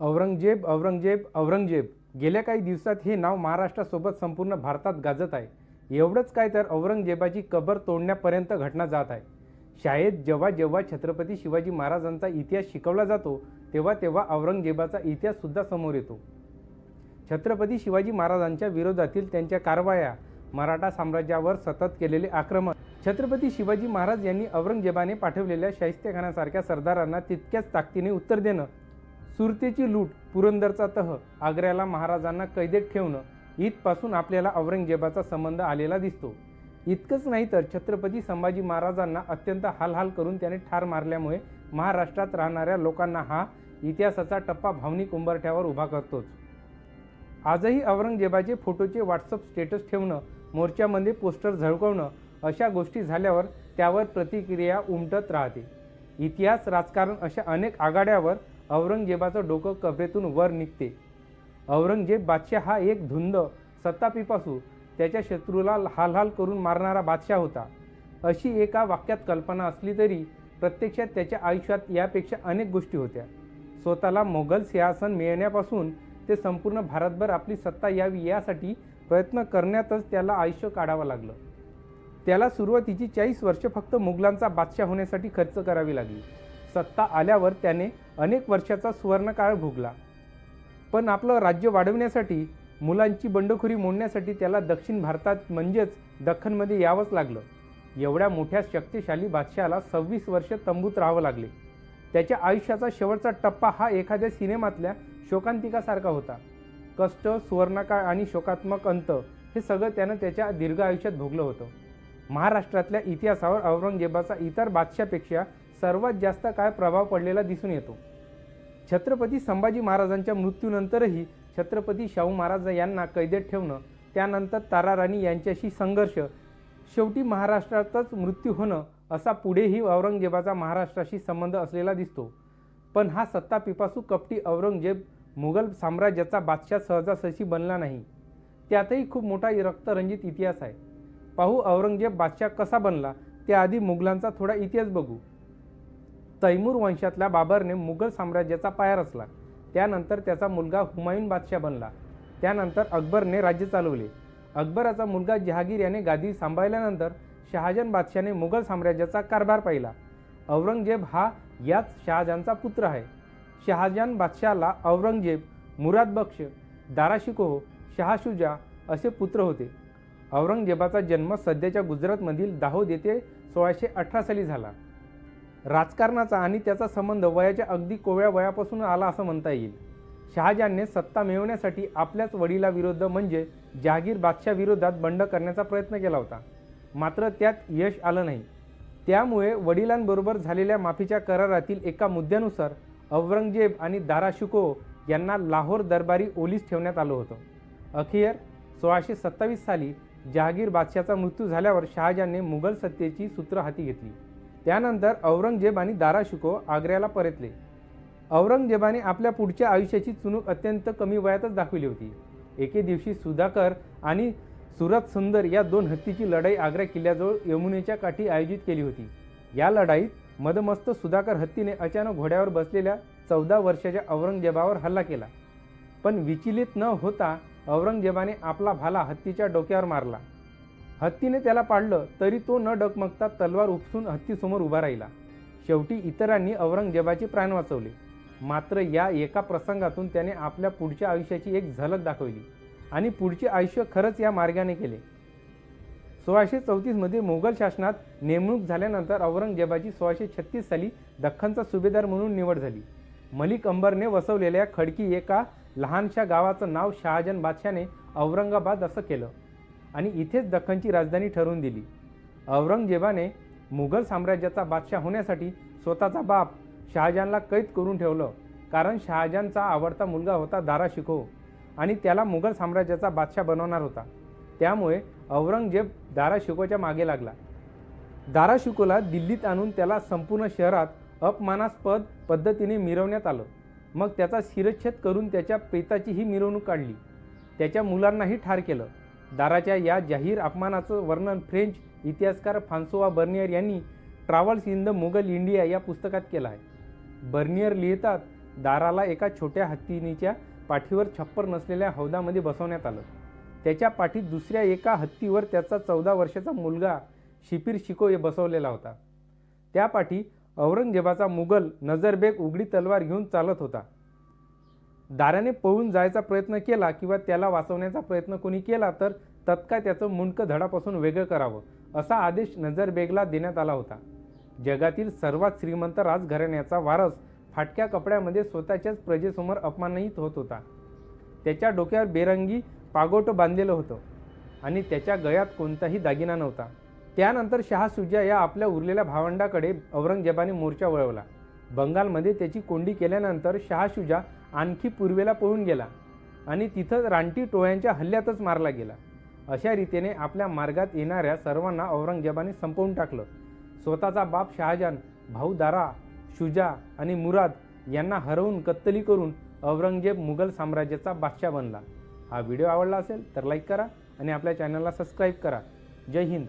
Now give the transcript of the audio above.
औरंगजेब औरंगजेब औरंगजेब. गेल्या काही दिवसात हे नाव महाराष्ट्रासोबत संपूर्ण भारतात गाजत आहे. एवढंच काय तर औरंगजेबाची कबर तोडण्यापर्यंत घटना जात आहे. शाळेत जेव्हा जेव्हा छत्रपती शिवाजी महाराजांचा इतिहास शिकवला जातो तेव्हा तेव्हा औरंगजेबाचा इतिहाससुद्धा समोर येतो. छत्रपती शिवाजी महाराजांच्या विरोधातील त्यांच्या कारवाया मराठा साम्राज्यावर सतत केलेले आक्रमण. छत्रपती शिवाजी महाराज यांनी औरंगजेबाने पाठवलेल्या शाहिस्तेखानासारख्या सरदारांना तितक्याच ताकदीने उत्तर देणं सुरतेची लूट पुरंदरचा तह आग्र्याला महाराजांना कैदेत ठेवणं इथपासून आपल्याला औरंगजेबाचा संबंध आलेला दिसतो. इतकंच नाही तर छत्रपती संभाजी महाराजांना अत्यंत हालहाल करून त्याने ठार मारल्यामुळे महाराष्ट्रात राहणाऱ्या लोकांना हा इतिहासाचा टप्पा भावनिक उंबरठ्यावर उभा करतोच. आजही औरंगजेबाचे फोटोचे व्हॉट्सअप स्टेटस ठेवणं मोर्चामध्ये पोस्टर झळकवणं अशा गोष्टी झाल्यावर त्यावर प्रतिक्रिया उमटत राहते. इतिहास राजकारण अशा अनेक आघाड्यावर औरंगजेबाचं डोकं कबरेतून वर निघते. औरंगजेब बादशाह हा एक धुंद सत्तापिपासू त्याच्या शत्रूला हालहाल करून मारणारा बादशाह होता. अशी एका वाक्यात कल्पना असली तरी प्रत्यक्षात त्याच्या आयुष्यात यापेक्षा अनेक गोष्टी होत्या. स्वतःला मोगल सिंहासन मिळण्यापासून ते संपूर्ण भारतभर आपली सत्ता यावी यासाठी प्रयत्न करण्यातच त्याला आयुष्य काढावं लागलं. त्याला सुरुवातीची चाळीस वर्ष फक्त मुघलांचा बादशाह होण्यासाठी खर्च करावी लागली. सत्ता आल्यावर त्याने अनेक वर्षाचा सुवर्णकाळ भोगला. पण आपलं राज्य वाढवण्यासाठी मुलांची बंडखोरी मोडण्यासाठी त्याला दक्षिण भारतात म्हणजेच दख्खनमध्ये यावंच लागलं. एवढ्या मोठ्या शक्तिशाली बादशहाला सव्वीस वर्ष तंबूत राहावं लागले. त्याच्या आयुष्याचा शेवटचा टप्पा हा एखाद्या सिनेमातल्या शोकांतिकासारखा होता. कष्ट सुवर्णकाळ आणि शोकात्मक अंत हे सगळं त्यानं त्याच्या दीर्घ आयुष्यात भोगलं होतं. महाराष्ट्रातल्या इतिहासावर औरंगजेबाचा इतर बादशापेक्षा सर्वात जास्त काय प्रभाव पडलेला दिसून येतो. छत्रपती संभाजी महाराजांच्या मृत्यूनंतरही छत्रपती शाहू महाराज यांना कैदेत ठेवणं त्यानंतर ताराराणी यांच्याशी संघर्ष शेवटी महाराष्ट्रातच मृत्यू होणं असा पुढेही औरंगजेबाचा महाराष्ट्राशी संबंध असलेला दिसतो. पण हा सत्ता पिपासू कपटी औरंगजेब मुघल साम्राज्याचा बादशाह सहजासहजी बनला नाही. त्यातही खूप मोठा रक्तरंजित इतिहास आहे. पाहू औरंगजेब बादशाह कसा बनला त्याआधी मुघलांचा थोडा इतिहास बघू. तैमूर वंशातल्या बाबरने मुघल साम्राज्याचा पाया रचला. त्यानंतर त्याचा मुलगा हुमायून बादशाह बनला. त्यानंतर अकबरने राज्य चालवले. अकबराचा मुलगा जहागीर याने गादी सांभाळल्यानंतर शहाजहान बादशाहने मुघल साम्राज्याचा कारभार पाहिला. औरंगजेब हा याच शहाजहानचा पुत्र आहे. शहाजहान बादशाहला औरंगजेब मुराद बक्ष दाराशिकोह शहाशुजा असे पुत्र होते. औरंगजेबाचा जन्म सध्याच्या गुजरातमधील दाहोद येथे सोळाशे अठरा साली झाला. राजकारणाचा आणि त्याचा संबंध वयाच्या अगदी कोवळ्या वयापासून आला असं म्हणता येईल. शहाजहानने सत्ता मिळवण्यासाठी आपल्याच वडिलाविरुद्ध म्हणजे जहागीर बादशाहविरोधात बंड करण्याचा प्रयत्न केला होता. मात्र त्यात यश आलं नाही. त्यामुळे वडिलांबरोबर झालेल्या माफीच्या करारातील एका मुद्द्यानुसार औरंगजेब आणि दारा शिको यांना लाहोर दरबारी ओलीस ठेवण्यात आलं होतं. अखेर सोळाशे सत्तावीस साली जहागीर बादशाचा मृत्यू झाल्यावर शहाजहानने मुघल सत्तेची सूत्र हाती घेतली. त्यानंतर औरंगजेब आणि दाराशिको आग्र्याला परतले. औरंगजेबाने आपल्या पुढच्या आयुष्याची चुणूक अत्यंत कमी वयातच दाखविली होती. एके दिवशी सुधाकर आणि सुरत सुंदर या दोन हत्तीची लढाई आग्रा किल्ल्याजवळ यमुनेच्या काठी आयोजित केली होती. या लढाईत मदमस्त सुधाकर हत्तीने अचानक घोड्यावर बसलेल्या चौदा वर्षाच्या औरंगजेबावर हल्ला केला. पण विचलित न होता औरंगजेबाने आपला भाला हत्तीच्या डोक्यावर मारला. हत्तीने त्याला पाडलं तरी तो न डगमगता तलवार उपसून हत्तीसमोर उभा राहिला. शेवटी इतरांनी औरंगजेबाचे प्राण वाचवले. मात्र या एका प्रसंगातून त्याने आपल्या पुढच्या आयुष्याची एक झलक दाखवली आणि पुढचे आयुष्य खरंच या मार्गाने केले. सोळाशे चौतीसमध्ये मोगल शासनात नेमणूक झाल्यानंतर औरंगजेबाची सोळाशे छत्तीस साली दख्खनचा सुभेदार म्हणून निवड झाली. मलिक अंबरने वसवलेल्या खडकी एका लहानशा गावाचं नाव शहाजन बादशाने औरंगाबाद असं केलं. आणि इथेच दख्खनची राजधानी ठरवून दिली. औरंगजेबाने मुघल साम्राज्याचा बादशाह होण्यासाठी स्वतःचा बाप शहाजहानला कैद करून ठेवलं. कारण शहाजहानचा आवडता मुलगा होता दारा शिको आणि त्याला मुघल साम्राज्याचा बादशाह बनवणार होता. त्यामुळे औरंगजेब दारा शिकोच्या मागे लागला. दारा शिकोला दिल्लीत आणून त्याला संपूर्ण शहरात अपमानास्पद पद्धतीने मिरवण्यात आलं. मग त्याचा शिरच्छेद करून त्याच्या प्रेताची ही मिरवणूक काढली. त्याच्या मुलांनाही ठार केलं. दाराच्या या जाहीर अपमानाचं वर्णन फ्रेंच इतिहासकार फान्सोवा बर्नियर यांनी travels in the Mughal India या पुस्तकात केलं आहे. बर्नियर लिहितात दाराला एका छोट्या हत्तीनीच्या पाठीवर छप्पर नसलेल्या हौदामध्ये बसवण्यात आलं. त्याच्या पाठीत दुसऱ्या एका हत्तीवर त्याचा चौदा वर्षाचा मुलगा शिपीर शिकोय बसवलेला होता. त्या पाठी औरंगजेबाचा मुघल नजरबेग उघडी तलवार घेऊन चालत होता. दाराने पळून जायचा प्रयत्न केला किंवा त्याला वाचवण्याचा प्रयत्न कोणी केला तर तत्काळ त्याचं मुंडकं धडापासून वेगळं करावं असा आदेश नजरबेगला देण्यात आला होता. जगातील सर्वात श्रीमंत राजघराण्याचा वारस फाटक्या कपड्यामध्ये स्वतःच्याच प्रजेसमोर अपमानित होत होता. त्याच्या डोक्यावर बेरंगी पागोट बांधलेलं होतं आणि त्याच्या गळ्यात कोणताही दागिना नव्हता. त्यानंतर शहा सुजा या आपल्या उरलेल्या भावंडाकडे औरंगजेबाने मोर्चा वळवला. बंगालमध्ये त्याची कोंडी केल्यानंतर शहा शुजा आणखी पूर्वेला पळून गेला आणि तिथं रानटी टोळ्यांच्या हल्ल्यातच मारला गेला. अशा रीतीने आपल्या मार्गात येणाऱ्या सर्वांना औरंगजेबाने संपवून टाकलं. स्वतःचा बाप शहाजहान भाऊ दारा शुजा आणि मुराद यांना हरवून कत्तली करून औरंगजेब मुघल साम्राज्याचा बादशाह बनला. हा व्हिडिओ आवडला असेल तर लाईक करा आणि आपल्या चॅनलला सबस्क्राईब करा. जय हिंद.